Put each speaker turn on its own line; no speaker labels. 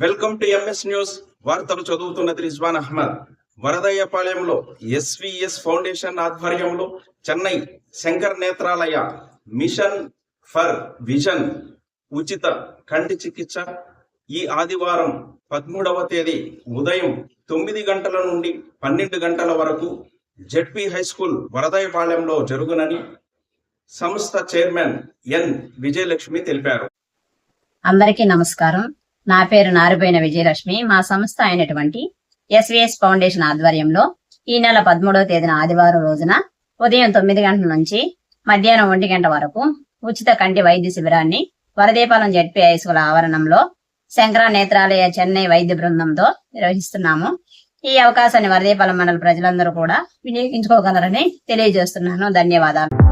Welcome to MS news. వార్తలు చదువుతున్నది రిజ్వాన్ అహ్మద్. వరదయ్యపాలెంలో ఎస్విఎస్ ఫౌండేషన్ ఆధ్వర్యంలో Chennai Shankar Nethralaya mission for vision ఉచిత కంటి చికిత్స. ఈ ఆదివారం పదమూడవ తేదీ ఉదయం తొమ్మిది గంటల నుండి పన్నెండు గంటల వరకు జెడ్పీ హై స్కూల్ వరదయ్యపాలెంలో జరుగునని సంస్థ చైర్మన్ ఎన్ విజయలక్ష్మి తెలిపారు.
అందరికీ నమస్కారం. నా పేరు నారుబోయిన విజయలక్ష్మి. మా సంస్థ అయినటువంటి ఎస్విఎస్ ఫౌండేషన్ ఆధ్వర్యంలో ఈ నెల పదమూడవ తేదీన ఆదివారం రోజున ఉదయం తొమ్మిది గంటల నుంచి మధ్యాహ్నం ఒంటి గంట వరకు ఉచిత కంటి వైద్య శిబిరాన్ని వరదీపాలెం జడ్పీ హైస్కూల్ ఆవరణంలో శంకర నేత్రాలయ చెన్నై వైద్య బృందంతో నిర్వహిస్తున్నాము. ఈ అవకాశాన్ని వరదీపాలెం మండల ప్రజలందరూ కూడా వినియోగించుకోగలరని తెలియజేస్తున్నాను. ధన్యవాదాలు.